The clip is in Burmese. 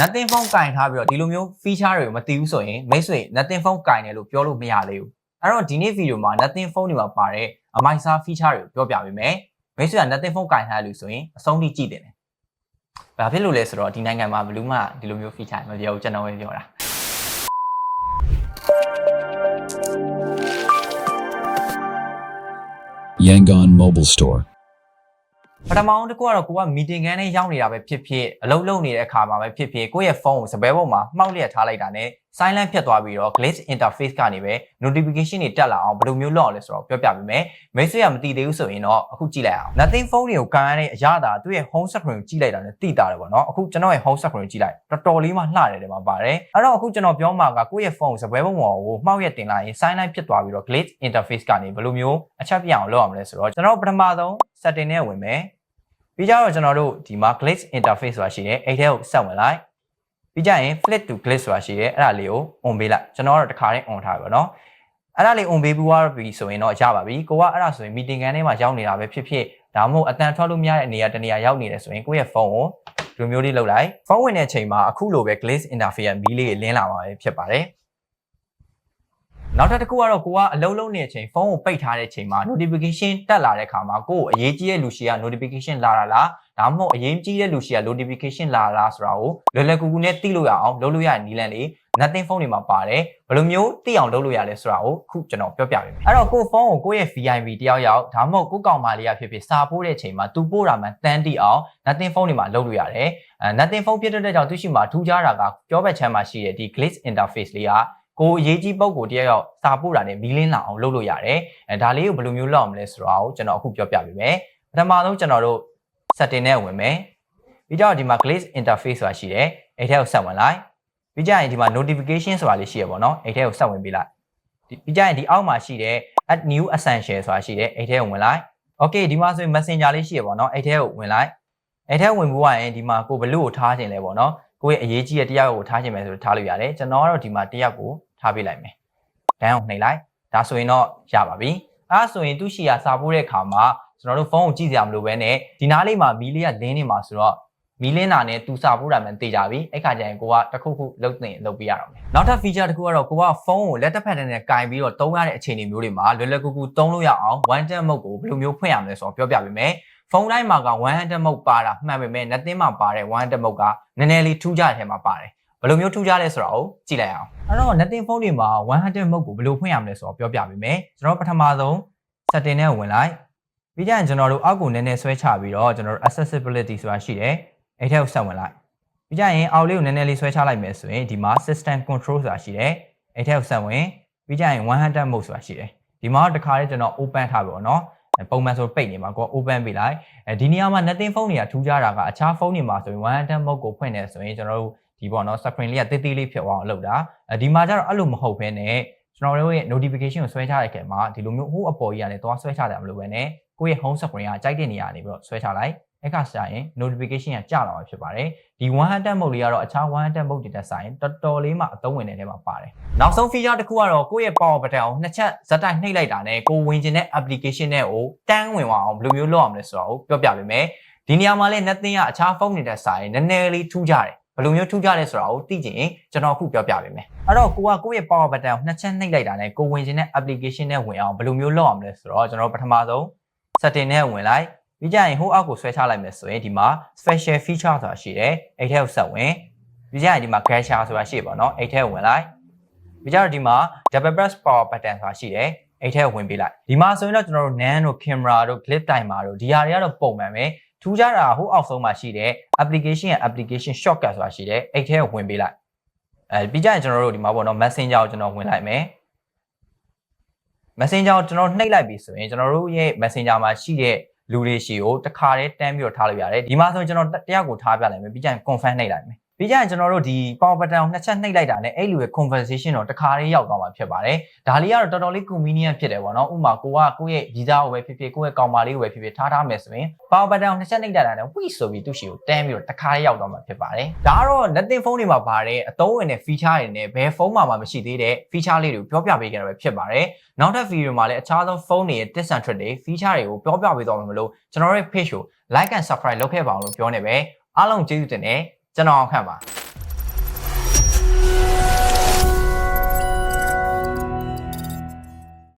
nothing phone ကင်ထားပြီးတော့ဒီလိုမျိုး feature တွေကိုမသိဘူးဆိုရင်မိတ်ဆွေ nothing phone ကင်တယ်လို့ပြောလို့မရသေးဘူးအဲ့တော့ဒီနေ့ video မှာ nothing phone တွေမှာပါတဲ့အမိုက်စား feature တွေကိုပြောပြပေးမယ်မိတ်ဆွေက nothing phone ကင်ထားရလို့ဆိုရင်အဆုံးထိကြည့်တယ်ဘာဖြစ်လို့လဲဆိုတော့ဒီနိုင်ငံမှာဘယ်လို့မှဒီလိုမျိုး feature မပြောဘူးကျွန်တော်ပဲပြောတာ Yangon Mobile Store. ပထမအောင်တစ်ခုကတော့ကိုက meeting ခန်းထဲရောက်နေတာပဲဖြစ်ဖြစ်အလုပ်လုပ်နေတဲ့အခါမှာပဲဖြစ်ဖြစ်ကိုယ့်ရဲ့ဖုန်းကိုစပယ်ပေါ်မှာမှောက်လျက်ထားလိုက်တာနဲ့ silent ဖြစ်သွားပြီးတော့ glitch interface ကနေပဲ notification တွေတက်လာအောင်ဘယ်လိုမျိုးလုပ်အောင်လဲဆိုတော့ပြောပြပေးမယ်မိတ်ဆွေကမသိသေးဘူးဆိုရင်တော့အခုကြည့်လိုက်အောင် nothing phone တွေကိုကန်ရတဲ့အရသာသူ့ရဲ့ home screen ကိုကြည့်လိုက်တာနဲ့သိတာတယ်ပေါ့နော်အခုကျွန်တော်ရဲ့ home screen ကိုကြည့်လိုက်တော်တော်လေးမှလှတယ်တယ်မှာပါတယ်အဲ့တော့အခုကျွန်တော်ပြောမှာကကိုယ့်ရဲ့ဖုန်းကိုစပယ်ပေါ်မှာကိုမှောက်ရက်တင်လိုက်ရင် silent ဖြစ်သွားပြီးတော့ glitch interface ကနေဘယ်လိုမျိုးအချက်ပြအောင်လုပ်အောင်လဲဆိုတော့ကျွန်တော်ပထမဆုံး setting နဲ့ဝင်မယ် ပြီးကြတော့ကျွန်တော်တို့ဒီမှာ glitch interface ဆိုတာရှိတယ်အဲ့ထဲကိုဆက်ဝင်လိုက်ပြီးကြရင် flip to glitch ဆိုတာရှိတယ်အဲ့ဒါလေးကို on ပေးလိုက်ကျွန်တော်ကတော့တခါတည်း on ထားပြီပေါ့နော်အဲ့ဒါလေး on ပေးပြီးွားပြီဆိုရင်တော့ရပါပြီကိုကအဲ့ဒါဆိုရင် meeting ခန်းထဲမှာရောက်နေတာပဲဖြစ်ဖြစ်ဒါမှမဟုတ်အတန်ထွက်လို့မရတဲ့နေရာတနေရာရောက်နေတယ်ဆိုရင်ကိုယ့်ရဲ့ဖုန်းကိုဒီလိုမျိုးလေးလုပ်လိုက်ဖုန်းဝင်တဲ့အချိန်မှာအခုလိုပဲ glitch interface မီးလေးလင်းလာမှာပဲဖြစ်ပါတယ် နောက်ထပ်တစ်ခုကတော့ကိုကအလုံးလုံးနေတဲ့အချိန်ဖုန်းကိုပိတ်ထားတဲ့အချိန်မှာ notification တက်လာတဲ့အခါမှာကိုကိုအရေးကြီးတဲ့လူရှိက notification လာတာလားဒါမှမဟုတ်အရေးကြီးတဲ့လူရှိက notification လာတာလားဆိုတာကိုလွယ်လွယ်ကူကူနဲ့သိလို့ရအောင်လုပ်လို့ရတဲ့နည်းလမ်းလေး nothing phone တွေမှာပါတယ်ဘယ်လိုမျိုးသိအောင်လုပ်လို့ရလဲဆိုတာကိုအခုကျွန်တော်ပြောပြပေးမယ်အဲ့တော့ကိုဖုန်းကိုကိုရဲ့ VIP တယောက်ယောက်ဒါမှမဟုတ်ကိုကောင်မလေးကဖြစ်ဖြစ်စာပို့တဲ့အချိန်မှာသူပို့တာမှတန်းတိအောင် nothing phone တွေမှာလုပ်လို့ရတယ်အဲ nothing phone ဖြစ်တဲ့ကြောင့်သူရှိမှာထူးခြားတာကပြောဘက်ချမ်းမှာရှိတဲ့ဒီ glitch interface လေးက ကိုအရေးကြီးပုံကိုတယောက်ယောက်စာပို့တာနဲ့မီးလင်းလာအောင်လုပ်လို့ရတယ်အဲဒါလေးကိုဘယ်လိုမျိုးလုပ်အောင်လဲဆိုတာကိုကျွန်တော်အခုပြောပြပေးမယ်ပထမဆုံးကျွန်တော်တို့ setting နဲ့ဝင်မယ်ပြီးတော့ဒီမှာ glitch interface ဆိုတာရှိတယ်အဲ့ထဲကိုဆက်ဝင်လိုက်ပြီးကြရင်ဒီမှာ notification ဆိုတာလေးရှိရပေါ့နော်အဲ့ထဲကိုဆက်ဝင်ပေးလိုက်ဒီပြီးကြရင်ဒီအောက်မှာရှိတဲ့ add new essential ဆိုတာရှိတယ်အဲ့ထဲကိုဝင်လိုက် okay ဒီမှာဆိုရင် messenger လေးရှိရပေါ့နော်အဲ့ထဲကိုဝင်လိုက်အဲ့ထဲဝင်ပြီးွားရင်ဒီမှာကိုဘလို့ကိုထားခြင်းလဲပေါ့နော်ကိုရဲ့အရေးကြီးတဲ့တယောက်ကိုထားခြင်းပဲဆိုတော့ထားလို့ရတယ်ကျွန်တော်ကတော့ဒီမှာတယောက်ကို ထားပေးလိုက်မယ်ဒန်းအောင်နှိပ်လိုက်ဒါဆိုရင်တော့ရပါပြီအဲဒါဆိုရင်သူ့ရှိရာစာပို့တဲ့အခါမှာကျွန်တော်တို့ဖုန်းကိုကြည့်စရာမလိုဘဲနဲ့ဒီနားလေးမှာမီးလေးကလင်းနေမှာဆိုတော့မီးလင်းတာနဲ့သူစာပို့တာမှန်သိကြပြီအဲ့ခါကျရင်ကိုကတစ်ခုခုလုတ်သိရင်လုတ်ပြရတော့မယ်နောက်ထပ် feature တစ်ခုကတော့ကိုကဖုန်းကိုလက်တစ်ဖက်တည်းနဲ့ကင်ပြီးတော့တုံးရတဲ့အခြေအနေမျိုးတွေမှာလွယ်လွယ်ကူကူတုံးလို့ရအောင် one tap mode ကိုဘယ်လိုမျိုးဖွင့်ရမလဲဆိုတော့ပြောပြပေးမယ်ဖုန်းတိုင်းမှာက1 tap mode ပါတာမှန်ပေမဲ့ nothing မှာပါတဲ့1 tap mode ကနည်းနည်းလေးထူးခြားတဲ့ထဲမှာပါတယ် ဘယ်လိုမျိုးထူးခြားလဲဆိုတာကိုကြည့်လိုက်အောင်အဲ့တော့ nothing phone တွေမှာ100 mode ကိုဘယ်လိုဖွင့်ရမလဲဆိုတော့ပြောပြပေးမယ်ကျွန်တော်ပထမဆုံး setting နဲ့ဝင်လိုက်ပြီးကြရင်ကျွန်တော်တို့အောက်ကိုနည်းနည်းဆွဲချပြီးတော့ကျွန်တော်တို့ accessibility ဆိုတာရှိတယ်အဲ့ထက်ကိုဆက်ဝင်လိုက်ပြီးကြရင်အောက်လေးကိုနည်းနည်းလေးဆွဲချလိုက်မယ်ဆိုရင်ဒီမှာ system control ဆိုတာရှိတယ်အဲ့ထက်ကိုဆက်ဝင်ပြီးကြရင်100 mode ဆိုတာရှိတယ်ဒီမှာတခါလေးကျွန်တော် open ထားပြီပေါ့နော်ပုံမှန်ဆိုပိတ်နေမှာကို open ပေးလိုက်အဲဒီနေရာမှာ nothing phone တွေကထူးခြားတာကအခြားဖုန်းတွေမှာဆိုရင်100 mode ကိုဖွင့်နေဆိုရင်ကျွန်တော်တို့ ဒီပေါ့နော် screen လေးကတေးသေးလေးဖြစ်အောင်လုပ်တာအဲဒီမှာကျတော့အဲ့လိုမဟုတ်ဘဲနဲ့ကျွန်တော်တို့ရဲ့ notification ကိုဆွဲချတဲ့ခင်မှာဒီလိုမျိုးဟိုအပေါ်ကြီးကနေသွားဆွဲချတယ်မလို့ပဲနဲ့ကိုယ့်ရဲ့ home screen ကကြိုက်တဲ့နေရာနေပြီးတော့ဆွဲချလိုက်အဲ့ခါကျရင် notification ကကြာလာမှာဖြစ်ပါတယ်ဒီ100 mode လေးကတော့အခြား100 mode တွေတက်ဆိုင်တော်တော်လေးမှအသုံးဝင်တဲ့ထဲမှာပါတယ်နောက်ဆုံး feature တစ်ခုကတော့ကိုယ့်ရဲ့ power button ကိုနှစ်ချက်ဇက်တိုက်နှိပ်လိုက်တာနဲ့ကိုဝင်ကျင်တဲ့ application တွေကိုတန်းဝင်အောင်ဘယ်လိုမျိုးလုပ်အောင်လဲဆိုတာကိုပြောပြပေးမယ်ဒီနေရာမှာလည်း nothing ကအခြားဖုန်းတွေတက်ဆိုင်နည်းနည်းလေးထူးကြတယ် ဘယ်လိုမျိုးထူးခြားလဲဆိုတာကိုသိချင်ရင်ကျွန်တော်အခုပြောပြပေးမယ်အဲ့တော့ကိုကကိုယ့်ရဲ့ power button ကိုနှစ်ချက်နှိပ်လိုက်တာနဲ့ကိုဝင်ခြင်းတဲ့ application နဲ့ဝင်အောင်ဘယ်လိုမျိုးလုပ်အောင်လဲဆိုတော့ကျွန်တော်ပထမဆုံး setting နဲ့ဝင်လိုက်ပြီးကြရင်ဟိုအောက်ကိုဆွဲချလိုက်မယ်ဆိုရင်ဒီမှာ special feature ဆိုတာရှိတယ်အဲ့ထဲကိုဆက်ဝင်ပြီးကြရင်ဒီမှာ gesture ဆိုတာရှိပါတော့အဲ့ထဲကိုဝင်လိုက်ပြီးကြတော့ဒီမှာ double press power button ဆိုတာရှိတယ်အဲ့ထဲကိုဝင်ပေးလိုက်ဒီမှာဆိုရင်တော့ကျွန်တော်တို့ nan တို့ camera တို့ clip timer တို့ဒီဟာတွေကတော့ပုံမှန်ပဲ ထူးခြားတာဟိုအောက်ဆုံးမှာရှိတဲ့ application ရဲ့ application shortcut ဆိုတာရှိတယ်အဲ့ထဲကိုဝင်ပေးလိုက်အဲပြီးကြရင်ကျွန်တော်တို့ဒီမှာပေါ့နော် messenger ကိုကျွန်တော်ဝင်လိုက်မယ် messenger ကိုကျွန်တော်နှိပ်လိုက်ပြီဆိုရင်ကျွန်တော်တို့ရဲ့ messenger မှာရှိတဲ့လူတွေရှိကိုတခါတည်းတန်းပြီးတော့ထားလို့ရတယ်ဒီမှာဆိုရင်ကျွန်တော်တယောက်ကိုထားပြလိုက်မယ်ပြီးကြရင် confirm နှိပ်လိုက်မယ် ပြီးကြရင်ကျွန်တော်တို့ဒီ power button ကိုနှစ်ချက်နှိပ်လိုက်တာနဲ့အဲ့လူရဲ့ conversation တော့တခါတည်းရောက်သွားမှာဖြစ်ပါတယ်ဒါလေးကတော့တော်တော်လေး convenient ဖြစ်တယ်ပေါ့နော်ဥပမာကိုကကိုယ့်ရဲ့ဗီဇာကိုပဲဖြစ်ဖြစ်ကိုယ့်ရဲ့ကောင်မလေးကိုပဲဖြစ်ဖြစ်ထားထားမယ်ဆိုရင် power button ကိုနှစ်ချက်နှိပ်လိုက်တာနဲ့ wii ဆိုပြီးသူ့ရှိကိုတန်းပြီးတော့တခါတည်းရောက်သွားမှာဖြစ်ပါတယ်ဒါကတော့ nothing phone တွေမှာပါတဲ့အသုံးဝင်တဲ့ feature တွေနဲ့ဘယ်ဖုန်းမှာမှမရှိသေးတဲ့ feature လေးတွေကိုပြောပြပေးကြတာပဲဖြစ်ပါတယ်နောက်ထပ် video မှာလည်းအခြားသောဖုန်းတွေရဲ့ tips and tricks တွေ feature တွေကိုပြောပြပေးသွားမှာမလို့ကျွန်တော်ရဲ့ page ကို like and subscribe လုပ်ခဲ့ပါအောင်လို့ပြောနေပဲအားလုံးကျေးဇူးတင်တယ် ကျွန်တော်အောင်ခန့်ပါ